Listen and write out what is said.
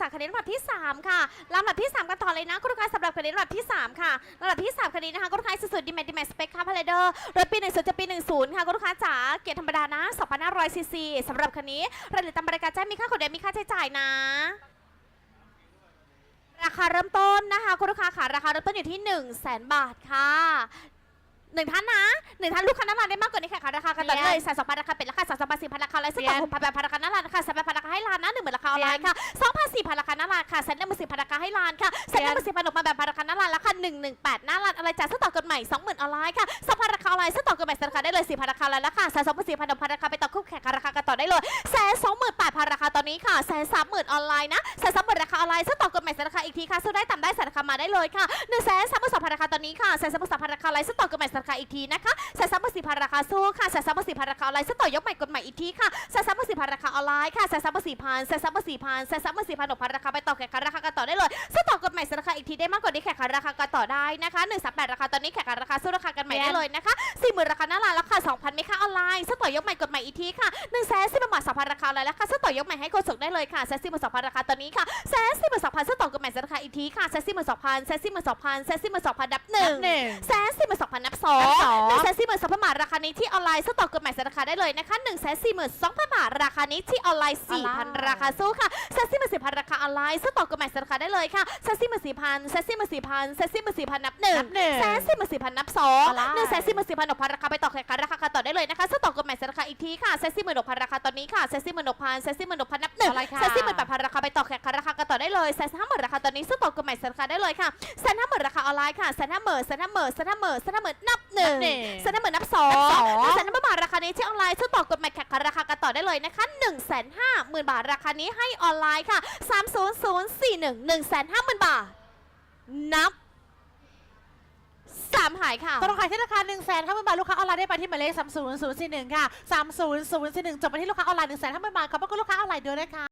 จากคะแนนลำดับที่ 3 ค่ะลำดับที่ 3 กันต่อเลยนะคุณลูกค้าสำหรับคะแนนลำดับที่ 3 ค่ะลำดับที่ 3คะแนนนะคะคุณลูกค้าสุดๆดีแมทดีแมทสเปคค่ะพาเลเดอร์รถปี1 0จะปี 10 ค่ะคุณลูกค้าจ๋าเกียร์ธรรมดานะ2,500ซีซีสำหรับคันนี้รายละเอียดตามบริการแจ้งมีค่าขนเดินมีค่าใช้จ่ายนะราคาเริ่มต้นนะคะคุณลูกค้าค่ะราคาเริ่มต้นอยู่ที่ 1 0 0 0 0แบาทค่ะหนึ่งท่านนะหนึ่งท่านลูกค้าหน้าร้านได้มากกว่านี้ค่ะราคากันต่อเลยแสนสองพันราคาเป็นราคาสามสองพันสี่พันราคาไลฟ์สไตล์หกพันแปดพันราคาหน้าร้านค่ะสนแปดพันราคานค่ะสองพันสี่พันราคาหน้าร้านค่ะแสนหนึ่งหมื่นสี่พันราคาให้ร้านค่ะแสนหนึ่งหมื่นสี่พันหกมาแบบพันราคาหน้าร้านราคาหนึ่งหนึ่งแปดหน้าร้านอะไรจ่ายสต่อกันใหม่สองหมื่นออนไลน์ค่ะสองพันราคาออนไลน์สต่อกันใหม่ราคาได้เลยสี่พันราคาแล้วราคาแสนสองหมื่นสี่พันหกพันราคาไปต่อคู่แข่งราคา ได้เลยแสนสองหมื่นแปดพันราคาตอนนี้ค่ะแสนสามหมื่นออนไลน์นะแสนสามหมื่นราคาออนไลน์สต่อกันใหม่ราคาอีกทีค่ะสู้อได้ต่ำได้แสนราคามาได้เลยค่ะหนึ่งแสนสามหมื่นสองพันราคาตอนนี้ค่ะแสนสามหมื่นสามพันราคาออนไลน์สต่อกันใหม่ราคาอีกทีนะคะแสนสามหมื่นสี่พันราคาสู้ค่ะแสนสามหมื่นสี่พันราคาออนไลน์สต่อยกใหม่กฎใหม่อีกทีค่ะแสนสามหมื่นสี่พันราคาออนไลน์ค่ะแสนสามหมื่นสี่พันแสนสามหมื่นสี่พันแสนสามหมื่นสี่พันหกพันราคาไปต่อแข่งขันราคากันต่อได้เลยสต่อกฎใหม่ราคาอีกทีได้มากกว่านี้แข่งขันราคากันต่อได้นะคะหนึ่งสามแปดราคาตอนนี้แข่งขันราคาสู้ราคากันใหม่ได้เลยนะคะสี่หมื่นราคาหน้าร้านราคาสองพันไม่ค่าออนไลน์สต่อยกใหม่กฎใหม่อีกทีค่ะหนึ่งแสนส องพันราคาเลยราคาสต่อยกใหม่ให้กดส่งได้เลยค่ะแสนสี่หมื่นสองพันราคาตอนนี้ค่ะแสนสี่หมื่นสองพันสต่อกฎใหม่ราคาอีกทีค่ะแสนสี่หมื่นสองพันแสนสี่หมื่นสองพันแสนสี่หมื่นสองพันนับหนึ่งหนึ่งแสนสี่หมื่นสองพันนับสองนับสองหนึ่งแสนสี่หมื่นสองพันบาทราคานี้ที่ออนไลน์สต็อกกฎหมายราคาได้เลยนะคะหนึ่งแสนสี่หมื่นสองพันบาทราคานี้ที่ออนไลน์สี่พันราคาสู้ค่ะแสนสี่หมื่นสี่พันราคาออนไลน์สต็อกกฎหมายราคาได้เลยค่ะแสนสี่หมื่นสี่พันแสนสี่หมื่นสี่พันแสนสี่หมื่นสี่พันนับหนึ่งนับหนึ่งแสนสี่หมื่นสี่พันนับสองออนไลน์หนึ่งแสนสี่หมื่นสี่พันหกพันราคาไปต่อแข่งขันราคากันต่อได้เลยนะคะสต็อกกฎหมายราคาอีกทีค่ะแสนสี่หมื่นหกพันราคาตอนนี้ค่ะแสนสี่หมื่นหกพันแสนสี่หมื่นหกพันนับหนึ่งอะไรค่ะแสนสี่หมื่นแปดพันราคาไปต่อแข่งขันราคากันต่อได้เลยแสนห้าหมื่นราคาตอนนี้สต็อกกฎหมายราคาได้เลยค่ะแสนห้าหมื่นราคาออนไลน์ค่ะแสนห้าหมื่นแสนห้าหมื่นแสนห้าหมื่นแสนห้าหมื่นนับหนึ่งนับหนึ่งแสนห้าหมื่นนับสองนับสองหนึ่งแสนห้าหมื่นบาทราคานี้ที่ออนไลน์ซื้อต่อกฎหมายแข่งขันราคากันต่อได้เลยนะคะหนึ่งแสนห้าหมื่นบาทราคานี้ให้ออนไลน์ค่ะสามศูนย์ศูนย์สี่หนึ่งหนึ่งแสนห้าหมื่นบาทนับ สามหายค่ะ ตลอดขายที่ราคา1นึ่งแสนห้าหมื่นบาทลูกค้าออนไลน์ได้ไปที่หมายเลขสามศูนย์ศูนย์สี่หนึ่งค่ะสามศูนย์ศูนย์สี่หนึ่งจบไปที่ลูกค้าออนไลน์หนึ่งแสนห้าหมื่นบาทขอบพระคุณลูกค้าออนไลน์ด้วยนะคะ